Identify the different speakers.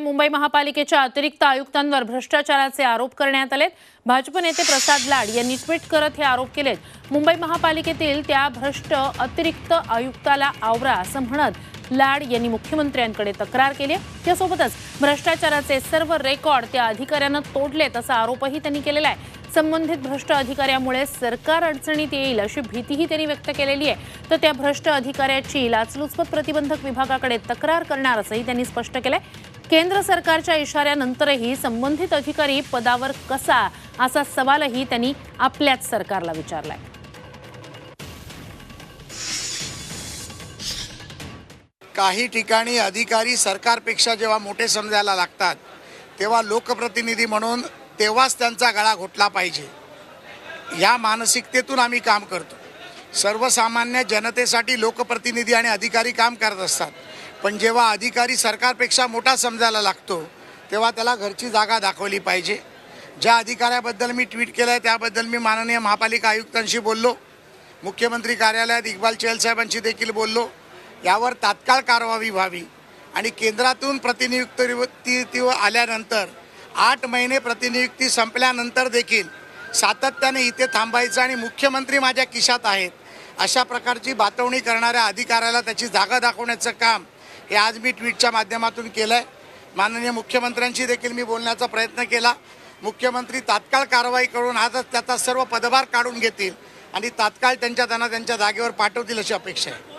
Speaker 1: मुंबई महापालिकेच्या अतिरिक्त आयुक्तांवर भ्रष्टाचाराचे आरोप करण्यात आलेत. भाजप नेते प्रसाद लाड यांनी ट्विट करत हे आरोप केलेत. मुंबई महापालिकेतील त्या भ्रष्ट अतिरिक्त आयुक्ताला आवरा असं म्हणत लाड यांनी मुख्यमंत्र्यांकडे तक्रार केली त्यासोबतच भ्रष्टाचाराचे सर्व रेकॉर्ड त्या अधिकाऱ्यानं तोडलेत असा आरोपही त्यांनी केलेला आहे. संबंधित भ्रष्ट अधिकाऱ्यामुळे सरकार अडचणीत येईल अशी भीतीही त्यांनी व्यक्त केलेली आहे. तर त्या भ्रष्ट अधिकाऱ्याची लाचलुचपत प्रतिबंधक विभागाकडे तक्रार करणार असंही त्यांनी स्पष्ट केलंय. केंद्र सरकारच्या इशाऱ्यानंतरही संबंधित अधिकारी पदावर कसा असा सवालही त्यांनी आपल्याच सरकारला विचारलाय.
Speaker 2: काही ठिकाणी अधिकारी सरकारपेक्षा जेव्हा मोठे समजायला लागतात तेव्हा लोकप्रतिनिधी म्हणून तेव्हाच त्यांचा गळा घोटला पाहिजे. या मानसिकतेतून आम्ही काम करतो. सर्वसामान्य जनतेसाठी लोकप्रतिनिधी आणि अधिकारी काम करत असतात. पण जेव्हा अधिकारी सरकारपेक्षा मोठा समजायला लागतो तेव्हा त्याला घरची जागा दाखवली पाहिजे. ज्या अधिकाऱ्याबद्दल मी ट्विट केलं आहे त्याबद्दल मी माननीय महापालिका आयुक्तांशी बोललो. मुख्यमंत्री कार्यालयात इक्बाल चहल साहेबांशी देखील बोललो. यावर तात्काळ कारवाई व्हावी आणि केंद्रातून प्रतिनियुक्ती आल्यानंतर आठ महिने प्रतिनियुक्ती संपल्यानंतर देखील सातत्याने इथे थांबायचं आणि मुख्यमंत्री माझ्या किशात आहेत अशा प्रकारची बातवणी करणाऱ्या अधिकाऱ्याला त्याची जागा दाखवण्याचं काम हे आज मी ट्विटच्या माध्यमातून केलं आहे माननीय मुख्यमंत्र्यांशी देखील मी बोलण्याचा प्रयत्न केला. मुख्यमंत्री तात्काळ कारवाई करून आजच त्याचा सर्व पदभार काढून घेतील आणि तात्काळ त्यांच्या त्यांना त्यांच्या जागेवर पाठवतील अशी अपेक्षा आहे.